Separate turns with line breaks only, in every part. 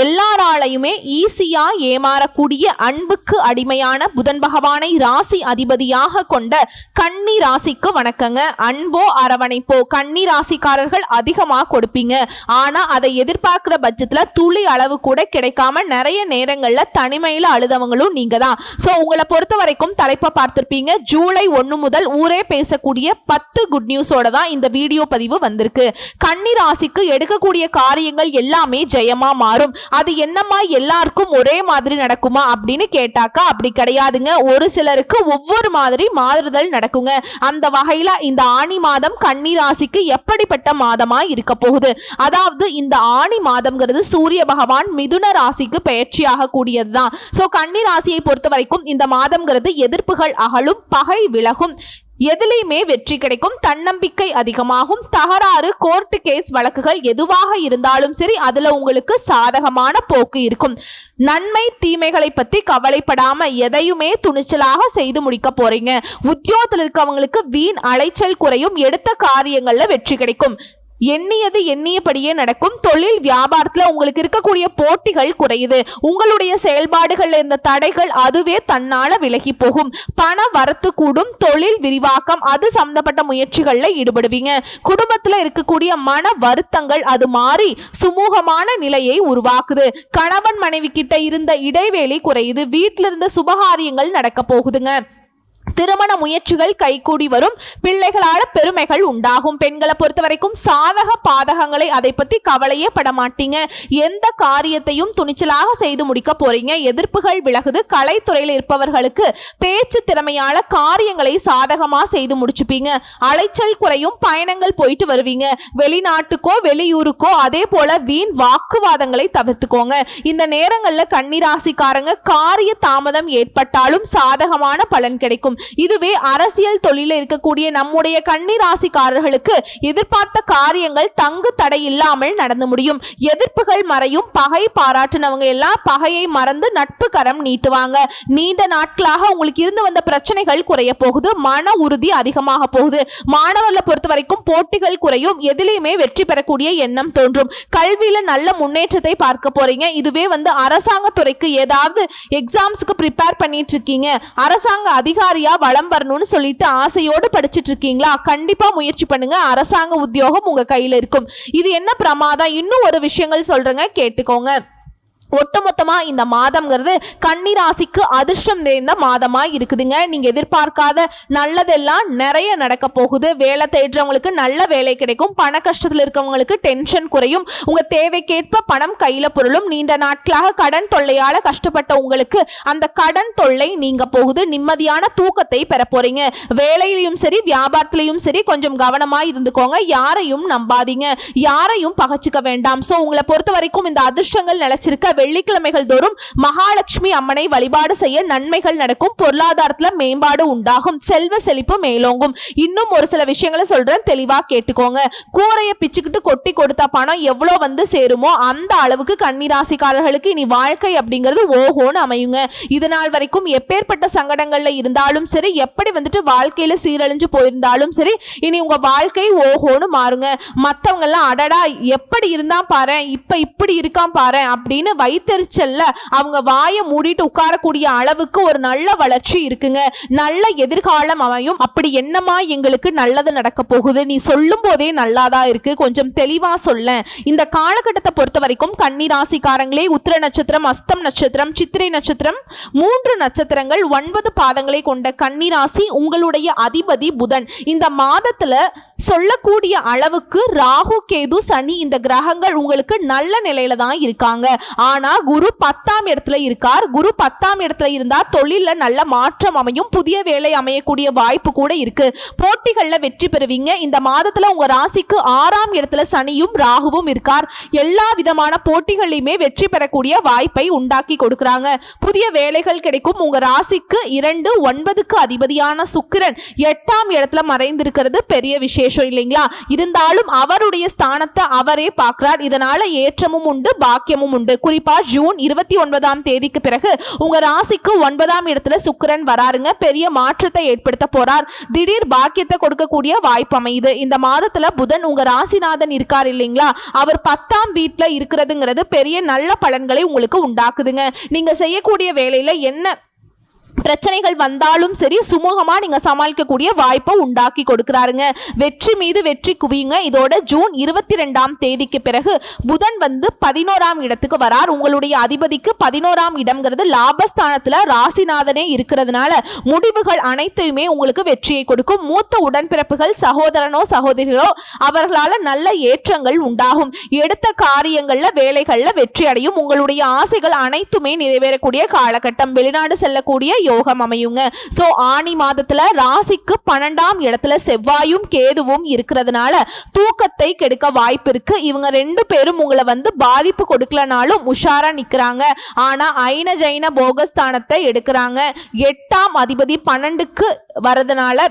எல்லாராலையுமே ஈஸியா ஏமாறக்கூடிய அன்புக்கு அடிமையான புதன் பகவானை ராசி அதிபதியாக கொண்ட கன்னி ராசிக்கு வணக்கங்க. அன்போ அரவணைப்போ. கன்னி ராசிக்காரர்கள் அதிகமாக கொடுப்பீங்க. ஆனா அதை எதிர்பார்க்கிற பட்சத்துல துளி அளவு கூட கிடைக்காம நிறைய நேரங்கள்ல தனிமையில அழுதவங்களும் நீங்க தான் ஸோ உங்களை பொறுத்த வரைக்கும் தலைப்பை பார்த்துருப்பீங்க. ஜூலை ஒன்று முதல் ஊரே பேசக்கூடிய பத்து குட் நியூஸோட தான் இந்த வீடியோ பதிவு வந்திருக்கு. கன்னி ராசிக்கு எடுக்கக்கூடிய காரியங்கள் எல்லாமே ஜெயமா மாறும். அது என்னம்மா எல்லாருக்கும் ஒரே மாதிரி நடக்குமா அப்படின்னு கேட்டாக்கா அப்படி கிடையாதுங்க. ஒரு சிலருக்கு ஒவ்வொரு மாதிரி மாறுதல் நடக்குங்க. அந்த வகையில இந்த ஆணி மாதம் கன்னி ராசிக்கு எப்படிப்பட்ட மாதமா இருக்க போகுது? அதாவது இந்த ஆணி மாதம்ங்கிறது சூரிய பகவான் மிதுன ராசிக்கு பயிற்சியாக கூடியதுதான். ஸோ கன்னி ராசியை பொறுத்த வரைக்கும் இந்த மாதம்ங்கிறது எதிர்ப்புகள் அகலும் பகை விலகும். எதுலேயுமே வெற்றி கிடைக்கும் தன்னம்பிக்கை அதிகமாகும். தகராறு கோர்ட்டு கேஸ் வழக்குகள் எதுவாக இருந்தாலும் சரி அதுல உங்களுக்கு சாதகமான போக்கு இருக்கும். நன்மை தீமைகளை பத்தி கவலைப்படாம எதையுமே துணிச்சலாக செய்து முடிக்க போறீங்க. உத்தியோகத்தில் இருக்கவங்களுக்கு வீண் அலைச்சல் குறையும் எடுத்த காரியங்கள்ல வெற்றி கிடைக்கும். எண்ணியது எண்ணியபடியே நடக்கும். தொழில் வியாபாரத்தில் உங்களுக்கு இருக்கக்கூடிய போட்டிகள் குறையுது. உங்களுடைய செயல்பாடுகளில் இருந்த தடைகள் அதுவே தன்னால விலகி போகும். பண வரத்து கூடும் தொழில் விரிவாக்கம் அது சம்பந்தப்பட்ட முயற்சிகளில் ஈடுபடுவீங்க. குடும்பத்தில் இருக்கக்கூடிய மன வருத்தங்கள் அது மாறி சுமூகமான நிலையை உருவாக்குது. கணவன் மனைவி கிட்ட இருந்த இடைவேளை குறையுது. வீட்டிலிருந்து சுபகாரியங்கள் நடக்க போகுதுங்க. திருமண முயற்சிகள் கைகூடி வரும். பிள்ளைகளால பெருமைகள் உண்டாகும். பெண்களை பொறுத்த வரைக்கும் சாதக பாதகங்களை அதை பத்தி கவலையே பட மாட்டீங்க எந்த காரியத்தையும் துணிச்சலாக செய்து முடிக்க போறீங்க. எதிர்ப்புகள் விலகுது. கலைத்துறையில் இருப்பவர்களுக்கு பேச்சு திறமையால காரியங்களை சாதகமா செய்து முடிச்சுப்பீங்க. அலைச்சல் குறையும். பயணங்கள் போயிட்டு வருவீங்க. வெளிநாட்டுக்கோ வெளியூருக்கோ அதே போல வீண் வாக்குவாதங்களை தவிர்த்துக்கோங்க. இந்த நேரங்களில் கன்னிராசிக்காரங்க காரிய தாமதம் ஏற்பட்டாலும் சாதகமான பலன் கிடைக்கும். இதுவே அரசியல் தொழில இருக்கக்கூடிய நம்முடைய கன்னி ராசிக்காரர்களுக்கு எதிர்பார்த்த காரியங்கள் தங்கு தடை இல்லாமல் நடந்து முடியும். எதிர்ப்புகள் மறையும் பகை பாராட்டினவங்க எல்லாம் பகையை மறந்து நட்பு கரம் நீட்டுவாங்க. நீண்ட நாட்களாக உங்களுக்கு இருந்து வந்த பிரச்சனைகள் குறைய போகுது மன உறுதி அதிகமாக போகுது. மாணவர்களை பொறுத்த வரைக்கும் போட்டிகள் குறையும் எதிலையுமே வெற்றி பெறக்கூடிய எண்ணம் தோன்றும். கல்வியில நல்ல முன்னேற்றத்தை பார்க்க போறீங்க. இதுவே வந்து அரசாங்க துறைக்கு ஏதாவது எக்ஸாம்ஸ்க்கு ப்ரிப்பேர் பண்ணிட்டு இருக்கீங்க. அரசாங்க அதிகாரி அதிகாரியா வளம் வரணும்னு சொல்லிட்டு ஆசையோடு படிச்சிட்டு இருக்கீங்களா கண்டிப்பா முயற்சி பண்ணுங்க. அரசாங்க உத்தியோகம் உங்க கையில இருக்கும். இது என்ன பிரமாதம்? இன்னும் ஒரு விஷயங்கள் சொல்றேங்க கேட்டுக்கோங்க. ஒட்டுமொத்தமா இந்த மாதம்ங்கிறது கன்னிராசிக்கு அதிர்ஷ்டம் நிறைந்த மாதமா இருக்குதுங்க. நீங்க எதிர்பார்க்காத நல்லதெல்லாம் நிறைய நடக்க போகுது. வேலை தேடுறவங்களுக்கு நல்ல வேலை கிடைக்கும். பண கஷ்டத்தில் இருக்கவங்களுக்கு டென்ஷன் குறையும். உங்க தேவைக்கேற்ப பணம் கையில பொருளும். நீண்ட நாட்களாக கடன் தொல்லையால கஷ்டப்பட்ட உங்களுக்கு அந்த கடன் தொல்லை நீங்க போகுது. நிம்மதியான தூக்கத்தை பெற போறீங்க. வேலையிலையும் சரி வியாபாரத்திலையும் சரி கொஞ்சம் கவனமா இருந்துக்கோங்க. யாரையும் நம்பாதீங்க. யாரையும் பகச்சுக்க வேண்டாம். சோ உங்களை பொறுத்த வரைக்கும் இந்த அதிர்ஷ்டங்கள் நிலைச்சிருக்க வெள்ளிக்கிழமைகள் தோறும் மகாலட்சுமி அம்மனை வழிபாடு செய்ய நன்மைகள் நடக்கும். பொருளாதாரத்துல மேம்பாடு உண்டாகும். செல்வ செழிப்பு மேலோங்கும். இன்னும் ஒரு சில விஷயங்களை சொல்றேன். தெளிவா கேட்டுக்கோங்க. கூரையை பிச்சுக்கிட்டு கொட்டி கொடுத்த பணம் எவ்வளோ வந்து சேருமோ அந்த அளவுக்கு கன்னிராசிக்காரர்களுக்கு இனி வாழ்க்கை அப்படிங்கிறது ஓஹோன்னு அமையுங்க. இது நாள் வரைக்கும் எப்பேற்பட்ட சங்கடங்கள்ல இருந்தாலும் சரி எப்படி வந்துட்டு வாழ்க்கையில சீரழிஞ்சு போயிருந்தாலும் சரி இனி உங்க வாழ்க்கை ஓஹோன்னு மாறுங்க. மத்தவங்க எல்லாம் அடடா எப்படி இருந்தா பாரு இப்ப இப்படி இருக்கான் பாரு அப்படின்னு வைத்தறிச்சல்ல அவங்க வாயை மூடிட்டு உட்காரக்கூடிய அளவுக்கு ஒரு நல்ல வளர்ச்சி இருக்குங்க. நல்ல எதிர்காலம் அமையும். அப்படி என்னமா எங்களுக்கு நல்லது நடக்க போகுது? நீ சொல்லும் போதே நல்லாதான் இருக்கு? கொஞ்சம் தெளிவா சொல்ல இந்த காலகட்டத்தை பொறுத்த வரைக்கும் கன்னிராசிக்காரங்களே உத்திர நட்சத்திரம் அஸ்தம் நட்சத்திரம் சித்திரை நட்சத்திரம் மூன்று நட்சத்திரங்கள் ஒன்பது பாதங்களை கொண்ட கன்னிராசி உங்களுடைய அதிபதி புதன். இந்த மாதத்துல சொல்லக்கூடிய அளவுக்கு ராகு கேது சனி இந்த கிரகங்கள் உங்களுக்கு நல்ல நிலையில தான் இருக்காங்க. ஆனா குரு பத்தாம் இடத்துல இருக்கார். குரு பத்தாம் இடத்துல இருந்தா தொழில்ல நல்ல மாற்றம் அமையும். புதிய வேலை அமையக்கூடிய வாய்ப்பு கூட இருக்கு. போட்டிகள்ல வெற்றி பெறுவீங்க. இந்த மாதத்துல உங்க ராசிக்கு ஆறாம் இடத்துல சனியும் ராகுவும் இருக்கார். எல்லா விதமான போட்டிகளையுமே வெற்றி பெறக்கூடிய வாய்ப்பை உண்டாக்கி கொடுக்கறாங்க. புதிய வேலைகள் கிடைக்கும். உங்க ராசிக்கு இரண்டு ஒன்பதுக்கு அதிபதியான சுக்கிரன் எட்டாம் இடத்துல மறைந்திருக்கிறது. பெரிய விசேஷம் இல்லைங்களா? இருந்தாலும் அவருடைய ஸ்தானத்தை அவரே பார்க்கிறார். இதனால ஏற்றமும் உண்டு பாக்கியமும் உண்டு. குறிப்பா குறிப்பா ஜூன் இருபத்தி ஒன்பதாம் தேதிக்கு பிறகு உங்க ராசிக்கு ஒன்பதாம் இடத்துல சுக்கரன் வராருங்க. பெரிய மாற்றத்தை ஏற்படுத்த போறார். திடீர் பாக்கியத்தை கொடுக்கக்கூடிய வாய்ப்பு அமையுது. இந்த மாதத்துல புதன் உங்க ராசிநாதன் இருக்கார் இல்லைங்களா? அவர் பத்தாம் வீட்டுல இருக்கிறதுங்கிறது பெரிய நல்ல பலன்களை உங்களுக்கு உண்டாக்குதுங்க. நீங்க செய்யக்கூடிய வேலையில என்ன பிரச்சனைகள் வந்தாலும் சரி சுமூகமாக நீங்கள் சமாளிக்கக்கூடிய வாய்ப்பை உண்டாக்கி கொடுக்குறாருங்க. வெற்றி மீது வெற்றி குவியுங்க. இதோட ஜூன் இருபத்தி ரெண்டாம் தேதிக்கு பிறகு புதன் வந்து பதினோராம் இடத்துக்கு வரார். உங்களுடைய அதிபதிக்கு பதினோராம் இடம்ங்கிறது லாபஸ்தானத்துல ராசிநாதனே இருக்கிறதுனால முடிவுகள் அனைத்தையுமே உங்களுக்கு வெற்றியை கொடுக்கும். மூத்த உடன்பிறப்புகள் சகோதரனோ சகோதரிகளோ அவர்களால் நல்ல ஏற்றங்கள் உண்டாகும். எடுத்த காரியங்களில் வேலைகளில் வெற்றி அடையும். உங்களுடைய ஆசைகள் அனைத்துமே நிறைவேறக்கூடிய காலகட்டம். வெளிநாடு செல்லக்கூடிய யோகம் அமையுங்க. சோ ஆணி மாதத்துல ராசிக்கு பன்னெண்டாம் இடத்துல செவ்வாயும் கேதுவும் இருக்கிறதுனால தூக்கத்தை கெடுக்க வாய்ப்பு இருக்கு. இவங்க ரெண்டு பேரும் உங்களை வந்து பாதிப்பு கொடுக்கலனாலும் உஷாரா நிக்கிறாங்க. ஆனா ஐன ஜைன போகஸ்தானத்தை எடுக்கிறாங்க. எட்டாம் அதிபதி பன்னெண்டுக்கு வரதுனால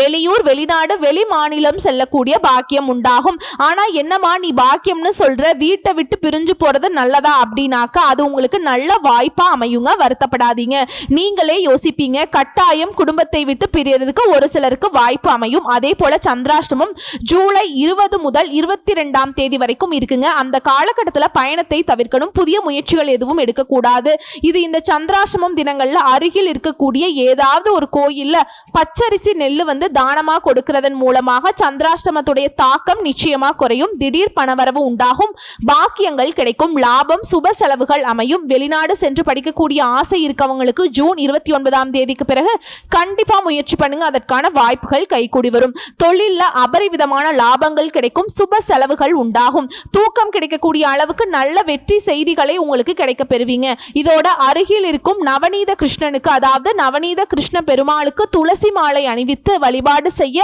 வெளியூர் வெளிநாடு வெளி மாநிலம் செல்லக்கூடிய பாக்கியம் உண்டாகும். ஆனா என்னம்மா நீ பாக்கியம்னு சொல்ற? வீட்டை விட்டு பிரிஞ்சு போறது நல்லதா அப்படின்னாக்கா அது உங்களுக்கு நல்ல வாய்ப்பா அமையுங்க. வருத்தப்படாதீங்க. நீங்களே யோசிப்பீங்க. கட்டாயம் குடும்பத்தை விட்டு பிரியறதுக்கு ஒரு சிலருக்கு வாய்ப்பு அமையும். அதே போல சந்திராஷ்டமம் ஜூலை இருபது முதல் இருபத்தி ரெண்டாம் தேதி வரைக்கும் இருக்குங்க. அந்த காலகட்டத்தில் பயணத்தை தவிர்க்கணும். புதிய முயற்சிகள் எதுவும் எடுக்கக்கூடாது. இது இந்த சந்திராஷ்டமம் தினங்கள்ல அருகில் இருக்கக்கூடிய ஏதாவது ஒரு கோயில்ல பச்சரிசி நெல் வந்து வந்து தானமாக கொடுக்கிறதன் மூலமாக சந்திராஷ்டமத்துடைய தாக்கம் நிச்சயமா குறையும். திடீர் பணவரவு உண்டாகும். பாக்கியங்கள் கிடைக்கும். லாபம் சுப செலவுகள் அமையும். வெளிநாடு சென்று படிக்கக்கூடிய ஆசை இருக்கவங்களுக்கு ஜூன் இருபத்தி ஒன்பதாம் தேதிக்கு பிறகு கண்டிப்பா முயற்சி பண்ணுங்க. அதற்கான வாய்ப்புகள் கைகூடி வரும். தொழிலில் அபரிவிதமான லாபங்கள் கிடைக்கும். சுப செலவுகள் உண்டாகும். தூக்கம் கிடைக்கக்கூடிய அளவுக்கு நல்ல வெற்றி செய்திகளை உங்களுக்கு கிடைக்க பெறுவீங்க. இதோட அருகில் இருக்கும் நவநீத கிருஷ்ணனுக்கு அதாவது நவநீத கிருஷ்ண பெருமாளுக்கு துளசி மாலை அணிவித்து வழி வழிபாடு செய்ய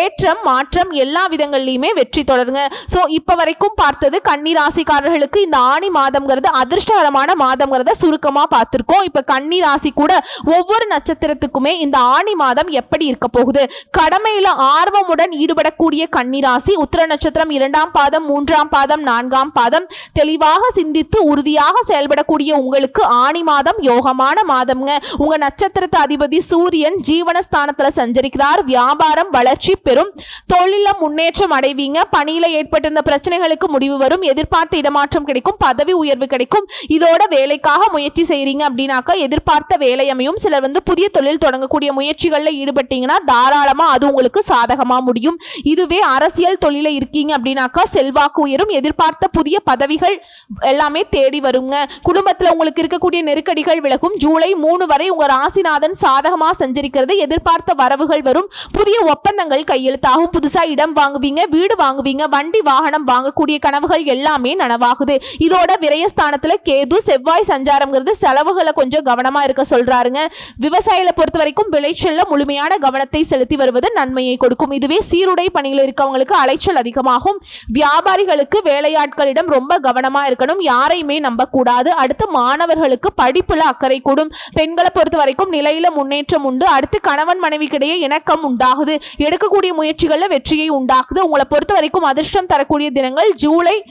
ஏற்றம் மாற்றம் எல்லா விதங்கள்லையுமே வெற்றி தொடருங்க. ஸோ இப்போ வரைக்கும் பார்த்தது கன்னி ராசிக்காரர்களுக்கு இந்த ஆணி மாதம்ங்கிறது அதிர்ஷ்டகரமான மாதம்ங்கிறத சுருக்கமாக பார்த்துருக்கோம். இப்போ கன்னி ராசி கூட ஒவ்வொரு நட்சத்திரத்துக்குமே இந்த ஆணி மாதம் எப்படி இருக்க போகுது? கடமையில ஆர்வமுடன் ஈடுபடக்கூடிய கன்னி ராசி உத்திர நட்சத்திரம் இரண்டாம் பாதம் மூன்றாம் பாதம் நான்காம் பாதம் தெளிவாக சிந்தித்து உறுதியாக செயல்படக்கூடிய உங்களுக்கு ஆணி மாதம் யோகமான மாதம்ங்க. உங்க நட்சத்திரத்து அதிபதி சூரியன் ஜீவனஸ்தானத்தில் சஞ்சரிக்கிறார். வியாபாரம் வளர்ச்சி பெறும். தொழில முன்னேற்றம் அடைவீங்க. பணியில ஏற்பட்டிருந்த பிரச்சனைகளுக்கு முடிவு வரும். எதிர்பார்த்த இடமாற்றம் கிடைக்கும். பதவி உயர்வு கிடைக்கும். இதோட வேலைக்காக முயற்சி செய்யறீங்க அப்படின்னாக்கா எதிர்பார்த்த வேலை அமையும். சிலர் வந்து புதிய தொழில் தொடங்கக்கூடிய முயற்சிகளில் ஈடுபட்டீங்கன்னா தாராளமா அது உங்களுக்கு சாதகமா முடியும். இதுவே அரசியல் தொழில இருக்கீங்க அப்படின்னாக்கா செல்வாக்கு உயரும். எதிர்பார்த்த புதிய பதவிகள் எல்லாமே தேடி வருங்க. குடும்பத்தில் உங்களுக்கு இருக்கக்கூடிய நெருக்கடிகள் விலகும். ஜூலை மூணு வரை உங்க ராசிநாதன் சாதகமா சஞ்சரிக்கிறது. எதிர்பார்த்த வரவுகள் வரும். புதிய ஒப்பந்தங்கள் கையெழுத்தாகும். புதுசா இடம் வாங்குவீங்க வீடு வாங்குவீங்க வண்டி வாகனம் வாங்கக்கூடிய கனவுகள் எல்லாமே நனவாகுது. இதோட விரயஸ்தானத்துல கேது செவ்வாய் சஞ்சாரம்ங்கிறது செலவுகளை கொஞ்சம் கவனமா இருக்க சொல்றாருங்க. விவசாயிகளை பொறுத்த வரைக்கும் விளைச்சல்ல முழுமையான கவனத்தை செலுத்தி வருவது நன்மையை கொடுக்கும். இதுவே சீருடை பணியில் இருக்கவங்களுக்கு அலைச்சல் அதிகமாகும். வியாபாரிகளுக்கு வேலையாட்களிடம் ரொம்ப கவனமா இருக்கணும். யாரையுமே நம்பக்கூடாது. அடுத்து மாணவர்களுக்கு படிப்புல அக்கறை கூடும். பெண்களை பொறுத்த வரைக்கும் நிலையில முன்னேற்றம் உண்டு. அடுத்து கணவன் மனைவிக்கிடையே இணக்கம் உண்டாகுது. எடுக்கக்கூடிய முயற்சிகளில் வெற்றியை உண்டாக்குது. உங்களை பொறுத்த வரைக்கும் அதிர்ஷ்டம் தரக்கூடிய தினங்கள் ஜூலை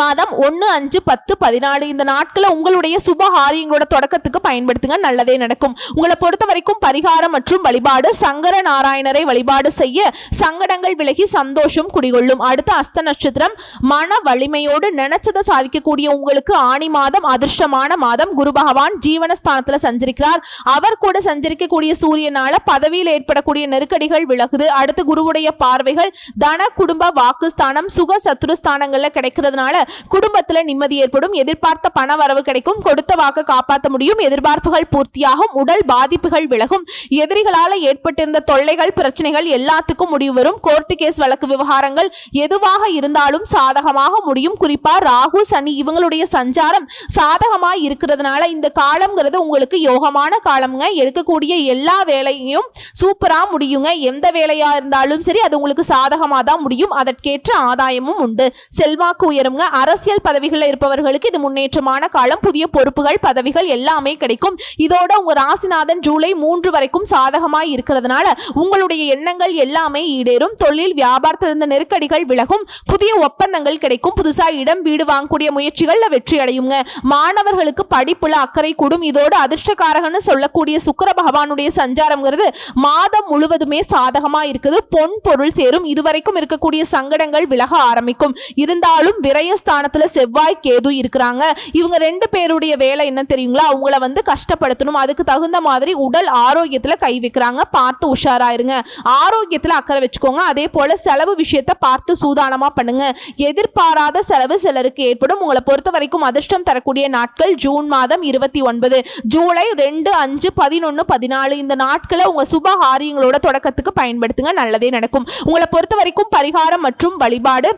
மாதம் ஒன்று அஞ்சு பத்து பதினாலு இந்த நாட்களை உங்களுடைய சுப காரியங்களோட தொடக்கத்துக்கு பயன்படுத்துங்க. நல்லதே நடக்கும். உங்களை பொறுத்த வரைக்கும் பரிகாரம் மற்றும் வழிபாடு சங்கர நாராயணரை வழிபாடு செய்ய சங்கடங்கள் விலகி சந்தோஷம் குடிகொள்ளும். அடுத்த அஸ்த நட்சத்திரம் மன வலிமையோடு நினைச்சதை சாதிக்கக்கூடிய உங்களுக்கு ஆணி மாதம் அதிர்ஷ்டமான மாதம். குரு பகவான் ஜீவனஸ்தானத்தில் சஞ்சரிக்கிறார். அவர் கூட சஞ்சரிக்கக்கூடிய சூரியனால பதவியில் ஏற்படக்கூடிய நெருக்கடிகள் விலகுது. அடுத்து குருவுடைய பார்வைகள் தன குடும்ப வாக்குஸ்தானம் சுக சத்ருஸ்தானங்களில் கிடைக்கிறதுனால குடும்பத்தில் நிம்மதி ஏற்படும் எதிர்பார்த்த பண வரவு கிடைக்கும் கொடுத்த வாக்கு காப்பாற்ற முடியும் எதிர்பார்ப்புகள் பூர்த்தியாகும் உடல் பாதிப்புகள் விலகும். எதிரிகளால் ஏற்பட்டிருந்த தொல்லைகள் பிரச்சனைகள் எல்லாத்துக்கும் முடிவு வரும். கோர்ட்டு கேஸ் வழக்கு விவகாரங்கள் எதுவாக இருந்தாலும் சாதகமாக முடியும். குறிப்பா ராகு சனி இவங்களுடைய சஞ்சாரம் சாதகமா இருக்கிறதுனால இந்த காலம்ங்கிறது உங்களுக்கு யோகமான காலம்ங்க. எடுக்கக்கூடிய எல்லா வேலையும் சூப்பரா முடியுங்க. எந்த வேலையா இருந்தாலும் சரி அது உங்களுக்கு சாதகமா தான் முடியும். அதற்கேற்ற ஆதாயமும் உண்டு. செல்வாக்கு உயருங்க. அரசியல் பதவிகளில் இருப்பவர்களுக்கு இது முன்னேற்றமான காலம். புதிய பொறுப்புகள் பதவிகள் எல்லாமே கிடைக்கும். இதோட உங்க ராசிநாதன் ஜூலை மூன்று வரைக்கும் சாதகமாய் இருக்கிறதுனால உங்களுடைய எண்ணங்கள் எல்லாமே ஈடேறும். தொழில் வியாபாரத்தில் இருந்த நெருக்கடிகள் விலகும். புதிய ஒப்பந்தங்கள் கிடைக்கும். புதுசா இடம் வீடு வாங்கக்கூடிய முயற்சிகள்ல வெற்றி அடையுங்க. மாணவர்களுக்கு படிப்புல அக்கறை கூடும். இதோட அதிர்ஷ்டக்காரகன்னு சொல்லக்கூடிய சுக்கர பகவானுடைய சஞ்சாரம்ங்கிறது மாதம் முழுவதுமே சாதகமா இருக்குது. பொன் பொருள் சேரும். இதுவரைக்கும் இருக்கக்கூடிய சங்கடங்கள் விலக ஆரம்பிக்கும். இருந்தாலும் விரயஸ்தானத்துல செவ்வாய் கேது இருக்கிறாங்க. இவங்க ரெண்டு பேருடைய வேலை என்ன தெரியுங்களா? அவங்கள வந்து கஷ்டப்படுத்தணும். அதுக்கு தகுந்த மாதிரி உடல் ஆரோக்கியத்துல கை வைக்கிறாங்க. பார்த்து உஷாராயிருங்க. ஆரோக்கியத்துல அக்கறை வச்சுக்கோங்க. அதே போல செலவு விஷயத்தை பார்த்து சூதானமா பண்ணுங்க. எதிர்பாராத செலவு சிலருக்கு ஏற்படும். உங்களை பொறுத்த வரைக்கும் அதிர்ஷ்டம் தரக்கூடிய நாட்கள் ஜூன் மாதம் இருபத்தி ஒன்பது. ஜூலை ரெண்டு அஞ்சு பதினொன்று பதினாலு. இந்த நாட்களை உங்க சுப காரியங்களோட தொடக்கத்துக்கு பயன்படுத்துங்க. நல்லதே நடக்கும். உங்களை பொறுத்த வரைக்கும் பரிகாரம் மற்றும் வழிபாடு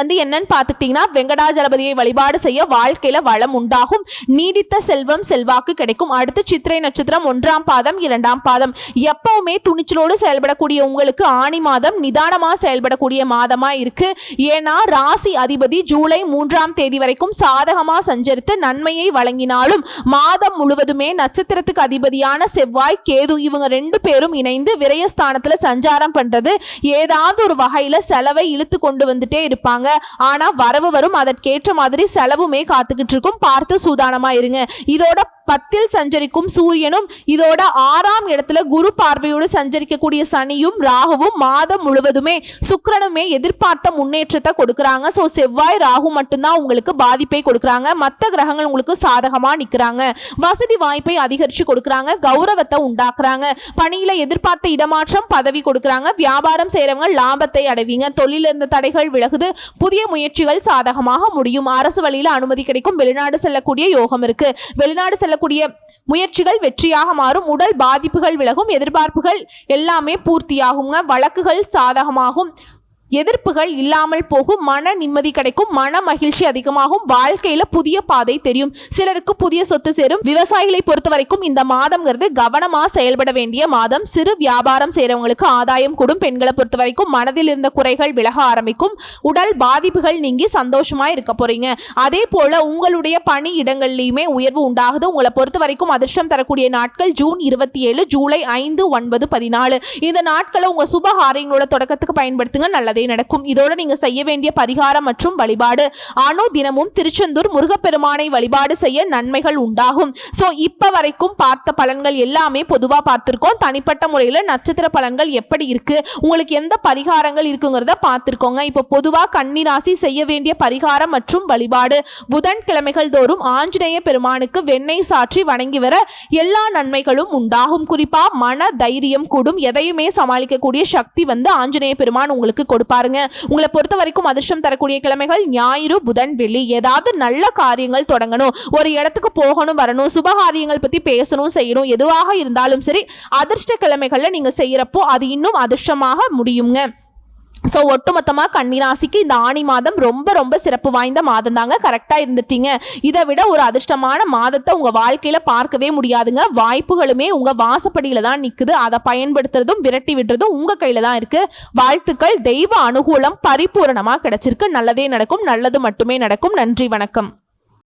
வந்து என்னன்னு பார்த்துக்கிட்டிங்கன்னா வெங்கடாஜலபதியை வழிபாடு செய்ய வாழ்க்கையில் வளம் உண்டாகும். நீடித்த செல்வம் செல்வாக்கு கிடைக்கும். அடுத்து சித்திரை நட்சத்திரம் ஒன்றாம் பாதம் இரண்டாம் பாதம். எப்பவுமே துணிச்சலோடு செயல்படக்கூடிய உங்களுக்கு ஆணி மாதம் நிதானமாக செயல்படக்கூடிய மாதமாக இருக்கு. ஏன்னா ராசி அதிபதி ஜூலை மூன்றாம் தேதி வரைக்கும் சாதகமாக சஞ்சரித்து நன்மையை வழங்கினாலும் மாதம் முழுவதுமே நட்சத்திரத்துக்கு அதிபதியான செவ்வாய் கேது இவங்க ரெண்டு பேரும் இணைந்து விரயஸ்தானத்தில் சஞ்சாரம் பண்ணுறது ஏதாவது ஒரு வகையில் செலவை இழுத்து கொண்டு வந்துட்டே இருப்பாங்க. ஆனா வரவு வரும். அதற்கேற்ற மாதிரி செலவுமே காத்துக்கிட்டு இருக்கும். பார்த்து சூதானமா இருங்க. இதோட பத்தில் சஞ்சரிக்கும் சூரியனும் இதோட ஆறாம் இடத்துல குரு பார்வையோடு சஞ்சரிக்கக்கூடிய சனியும் ராகுவும் மாதம் முழுவதுமே சுக்கிரனுமே எதிர்பார்த்த முன்னேற்றத்தை கொடுக்குறாங்க. ஸோ செவ்வாய் ராகு மட்டும்தான் உங்களுக்கு பாதிப்பை கொடுக்குறாங்க. மற்ற கிரகங்கள் உங்களுக்கு சாதகமாக நிற்கிறாங்க வசதி வாய்ப்பை அதிகரித்து கொடுக்குறாங்க. கௌரவத்தை உண்டாக்குறாங்க. பணியில் எதிர்பார்த்த இடமாற்றம் பதவி கொடுக்குறாங்க. வியாபாரம் செய்கிறவங்க லாபத்தை அடைவீங்க. தொழில் இருந்த தடைகள் விலகுது. புதிய முயற்சிகள் சாதகமாக முடியும். அரசு வழியில் அனுமதி கிடைக்கும். வெளிநாடு செல்லக்கூடிய யோகம் இருக்கு. வெளிநாடு செல்ல செல்லக்கூடிய முயற்சிகள் வெற்றியாக மாறும். உடல் பாதிப்புகள் விலகும். எதிர்பார்ப்புகள் எல்லாமே பூர்த்தியாகுங்க. வழக்குகள் சாதகமாகும். எதிர்ப்புகள் இல்லாமல் போகும் மன நிம்மதி கிடைக்கும் மன மகிழ்ச்சி அதிகமாகும் வாழ்க்கையில புதிய பாதை தெரியும். சிலருக்கு புதிய சொத்து சேரும். விவசாயிகளை பொறுத்த வரைக்கும் இந்த மாதம்ங்கிறது கவனமா செயல்பட வேண்டிய மாதம். சிறு வியாபாரம் செய்யறவங்களுக்கு ஆதாயம் கூடும். பெண்களை பொறுத்த வரைக்கும் மனதில் இருந்த குறைகள் விலக ஆரம்பிக்கும். உடல் பாதிப்புகள் நீங்கி சந்தோஷமா இருக்க போறீங்க. அதே போல உங்களுடைய பணி இடங்கள்லையுமே உயர்வு உண்டாகுது. உங்களை பொறுத்த வரைக்கும் அதிர்ஷ்டம் தரக்கூடிய நாட்கள் ஜூன் இருபத்தி ஏழு ஜூலை ஐந்து ஒன்பது பதினாலு. இந்த நாட்களை உங்க சுபகாரியங்களோட தொடக்கத்துக்கு பயன்படுத்துங்க. நல்லது. நடக்கும். இதோட நீங்க செய்ய வேண்டிய பரிகாரம் மற்றும் வழிபாடு. அணு தினமும் திருச்செந்தூர் முருகப்பெருமானை வழிபாடு செய்ய நன்மைகள் உண்டாகும். ஸோ இப்போ வரைக்கும் பார்த்த பலன்கள் எல்லாமே பொதுவாக பார்த்துருக்கோம். தனிப்பட்ட முறையில் நட்சத்திர பலன்கள் எப்படி இருக்கு? உங்களுக்கு எந்த பரிகாரங்கள் இருக்குங்கிறத பார்த்துருக்கோங்க. இப்போ பொதுவாக கன்னிராசி செய்ய வேண்டிய பரிகாரம் மற்றும் வழிபாடு. புதன்கிழமைகள் தோறும் ஆஞ்சநேய பெருமானுக்கு வெண்ணெய் சாற்றி வணங்கி வர எல்லா நன்மைகளும் உண்டாகும். குறிப்பா மன தைரியம் கூடும். எதையுமே சமாளிக்கக்கூடிய சக்தி வந்து ஆஞ்சநேய பெருமான் உங்களுக்கு கொடுப்பாருங்க உங்களை பொறுத்த வரைக்கும் அதிர்ஷ்டம் தரக்கூடிய கிழமைகள் ஞாயிறு புதன் வெள்ளி. ஏதாவது நல்ல காரியங்கள் தொடங்கணும். ஒரு இடத்துக்கு போகணும் வரணும் சுபகாரியங்கள் பத்தி பேசணும் செய்யணும் எதுவாக இருந்தாலும் சரி அதிர்ஷ்ட கிழமைகளில் நீங்க செய்யறப்போ அது இன்னும் அதிர்ஷ்டமாக முடியுங்க. ஸோ ஒட்டுமொத்தமாக கன்னிராசிக்கு இந்த ஆணி மாதம் ரொம்ப ரொம்ப சிறப்பு வாய்ந்த மாதம் தாங்க கரெக்டாக இருந்துட்டீங்க. இதை விட ஒரு அதிர்ஷ்டமான மாதத்தை உங்கள் வாழ்க்கையில் பார்க்கவே முடியாதுங்க. வாய்ப்புகளுமே உங்கள் வாசப்படியில் தான் நிற்குது அதை பயன்படுத்துறதும் விரட்டி விடுறதும் உங்கள் கையில் தான் இருக்குது வாழ்த்துக்கள். தெய்வ அனுகூலம் பரிபூரணமாக கிடைச்சிருக்கு. நல்லதே நடக்கும். நல்லது மட்டுமே நடக்கும். நன்றி. வணக்கம்.